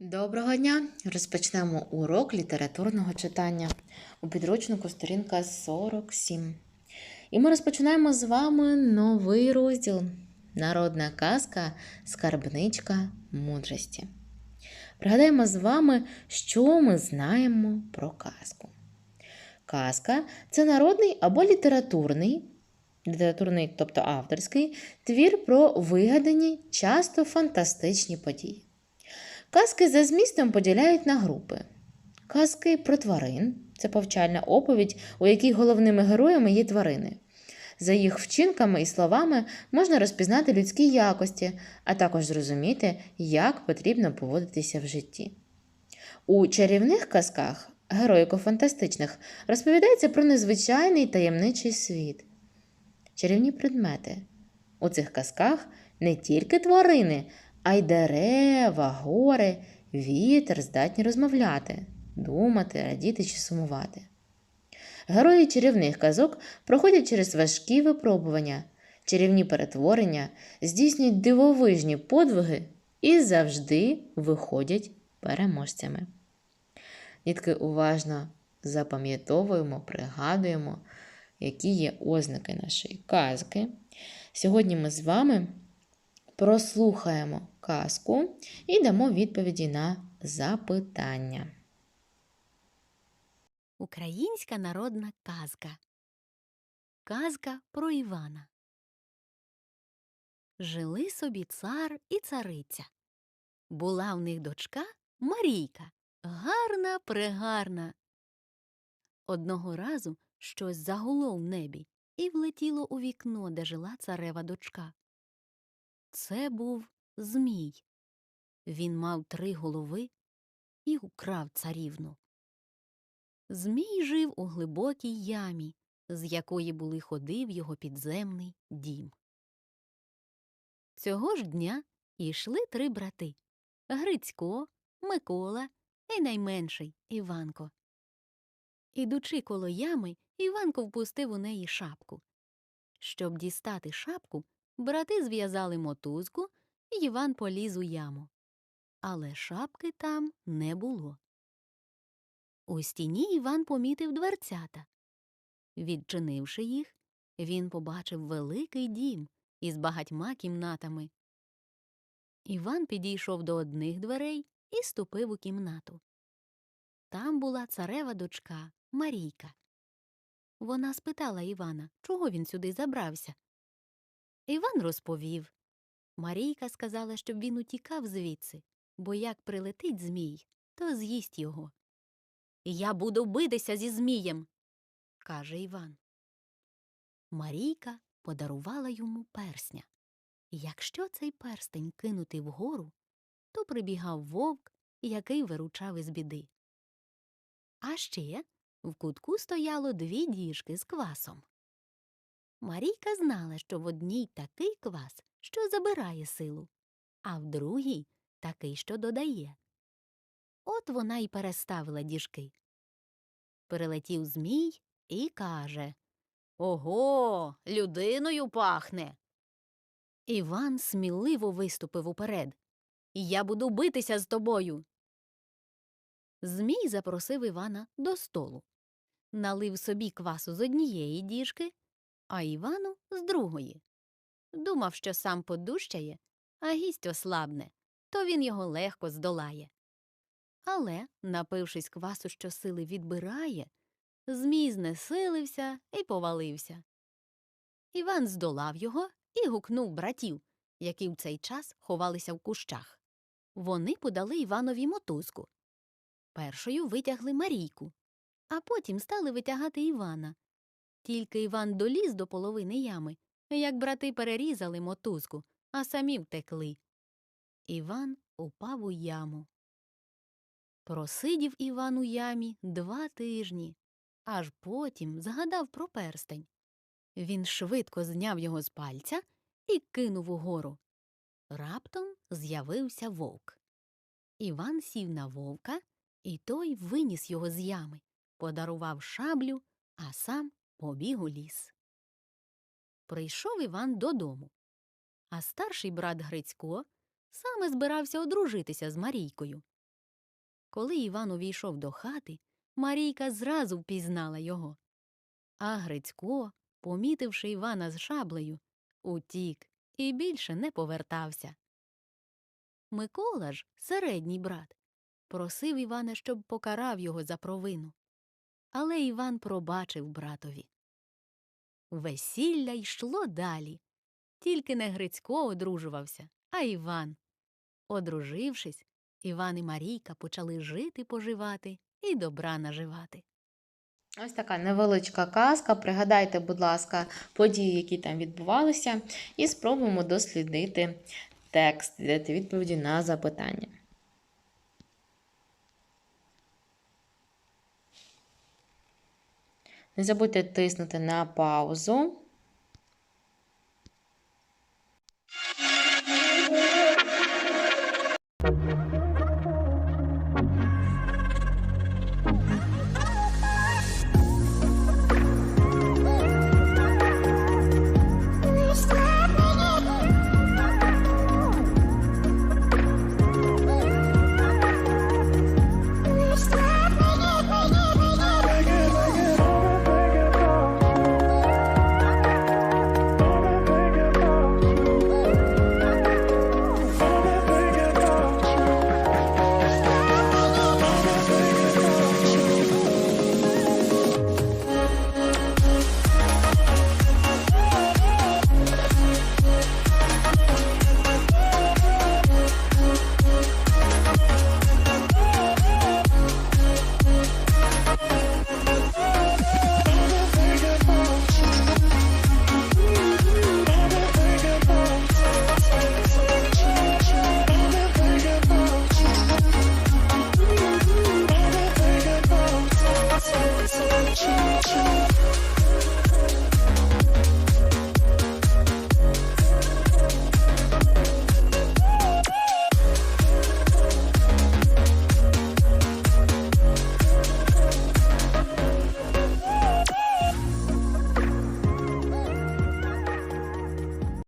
Доброго дня! Розпочнемо урок літературного читання у підручнику сторінка 47. І ми розпочинаємо з вами новий розділ Народна казка Скарбничка мудрості. Пригадаємо з вами, що ми знаємо про казку. Казка це народний або літературний, літературний, тобто авторський, твір про вигадані, часто фантастичні події. Казки за змістом поділяють на групи. Казки про тварин це повчальна оповідь, у якій головними героями є тварини. За їх вчинками і словами можна розпізнати людські якості, а також зрозуміти, як потрібно поводитися в житті. У чарівних казках, героїко-фантастичних, розповідається про незвичайний таємничий світ, чарівні предмети. У цих казках не тільки тварини, а й дерева, гори, вітер здатні розмовляти, думати, радіти чи сумувати. Герої чарівних казок проходять через важкі випробування, чарівні перетворення, здійснюють дивовижні подвиги і завжди виходять переможцями. Дітки уважно запам'ятовуємо, пригадуємо, які є ознаки нашої казки. Сьогодні ми з вами прослухаємо казку і дамо відповіді на запитання. Українська народна казка. Казка про Івана. Жили собі цар і цариця. Була в них дочка Марійка. Гарна, прегарна. Одного разу щось загуло в небі і влетіло у вікно, де жила царева дочка. Це був Змій. Він мав три голови і украв царівну. Змій жив у глибокій ямі, з якої були ходи в його підземний дім. Цього ж дня йшли три брати Грицько, Микола і найменший Іванко. Ідучи коло ями, Іванко впустив у неї шапку. Щоб дістати шапку, брати зв'язали мотузку, і Іван поліз у яму. Але шапки там не було. У стіні Іван помітив дверцята. Відчинивши їх, він побачив великий дім із багатьма кімнатами. Іван підійшов до одних дверей і ступив у кімнату. Там була царева дочка Марійка. Вона спитала Івана, чого він сюди забрався. Іван розповів. Марійка сказала, щоб він утікав звідси, бо як прилетить змій, то з'їсть його. Я буду битися зі Змієм, каже Іван. Марійка подарувала йому персня. Якщо цей перстень кинути вгору, то прибігав вовк, який виручав із біди. А ще в кутку стояло дві діжки з квасом. Марійка знала, що в одній такий квас, що забирає силу, а в другій такий, що додає. От вона й переставила діжки. Прилетів змій і каже Ого, людиною пахне. Іван сміливо виступив уперед. Я буду битися з тобою. Змій запросив Івана до столу. Налив собі квасу з однієї діжки, а Івану з другої. Думав, що сам подущає, а гість ослабне, то він його легко здолає. Але, напившись квасу, що сили відбирає, Змій знесилився і повалився. Іван здолав його і гукнув братів, які в цей час ховалися в кущах. Вони подали Іванові мотузку. Першою витягли Марійку, а потім стали витягати Івана. Тільки Іван доліз до половини ями, як брати перерізали мотузку, а самі втекли. Іван упав у яму. Просидів Іван у ямі два тижні, аж потім згадав про перстень. Він швидко зняв його з пальця і кинув угору. Раптом з'явився вовк. Іван сів на вовка, і той виніс його з ями, подарував шаблю, а сам побіг у ліс. Прийшов Іван додому, а старший брат Грицько саме збирався одружитися з Марійкою, Коли Іван увійшов до хати, Марійка зразу впізнала його. А Грицько, помітивши Івана з шаблею, утік і більше не повертався. Микола ж, середній брат, просив Івана, щоб покарав його за провину. Але Іван пробачив братові. Весілля йшло далі. Тільки не Грицько одружувався, а Іван. Одружившись, Іван і Марійка почали жити поживати і добра наживати. Ось така невеличка казка. Пригадайте, будь ласка, події, які там відбувалися, і спробуємо дослідити текст, дати відповіді на запитання. Не забудьте тиснути на паузу.